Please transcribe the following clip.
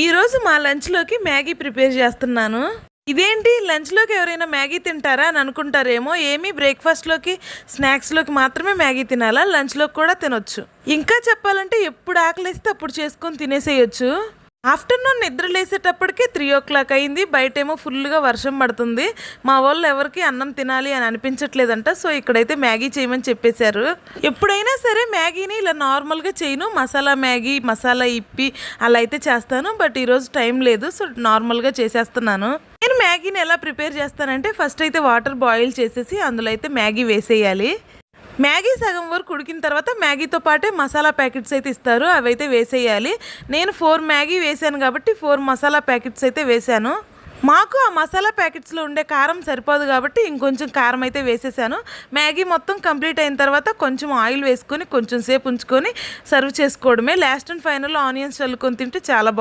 ఈరోజు మా లంచ్లోకి Maggi prepare చేస్తున్నాను. ఇదేంటి? లంచ్లోకి ఎవరైనా మ్యాగీ తింటారా అని అనుకుంటారేమో. ఏమీ బ్రేక్ఫాస్ట్లోకి స్నాక్స్లోకి మాత్రమే మ్యాగీ తినాలా? లంచ్లోకి కూడా తినొచ్చు. ఇంకా చెప్పాలంటే ఎప్పుడు ఆకలిస్తే అప్పుడు చేసుకొని తినేసేయచ్చు. ఆఫ్టర్నూన్ నిద్ర లేసేటప్పటికి త్రీ ఓ క్లాక్ అయింది. బయటేమో ఫుల్గా వర్షం పడుతుంది. మా వాళ్ళు ఎవరికి అన్నం తినాలి అని అనిపించట్లేదంట. సో ఇక్కడైతే మ్యాగీ చేయమని చెప్పేశారు. ఎప్పుడైనా సరే మ్యాగీని ఇలా నార్మల్గా చేయను. మసాలా మ్యాగీ మసాలా ఇప్పి అలా అయితే చేస్తాను. బట్ ఈరోజు టైం లేదు. సో నార్మల్గా చేసేస్తున్నాను. నేను మ్యాగీని ఎలా ప్రిపేర్ చేస్తానంటే ఫస్ట్ అయితే వాటర్ బాయిల్ చేసేసి అందులో అయితే మ్యాగీ వేసేయాలి. మ్యాగీ సగం వరకు ఉడికిన తర్వాత మ్యాగీతో పాటే మసాలా ప్యాకెట్స్ అయితే ఇస్తారు. అవి అయితే వేసేయాలి. నేను ఫోర్ మ్యాగీ వేసాను కాబట్టి ఫోర్ మసాలా ప్యాకెట్స్ అయితే వేసాను. మాకు ఆ మసాలా ప్యాకెట్స్లో ఉండే కారం సరిపోదు కాబట్టి ఇంకొంచెం కారం అయితే వేసేసాను. మ్యాగీ మొత్తం కంప్లీట్ అయిన తర్వాత కొంచెం ఆయిల్ వేసుకొని కొంచెం సేపు ఉంచుకొని సర్వ్ చేసుకోవడమే. లాస్ట్ అండ్ ఫైనల్ ఆనియన్స్ చల్లుకొని తింటే చాలా బాగుంది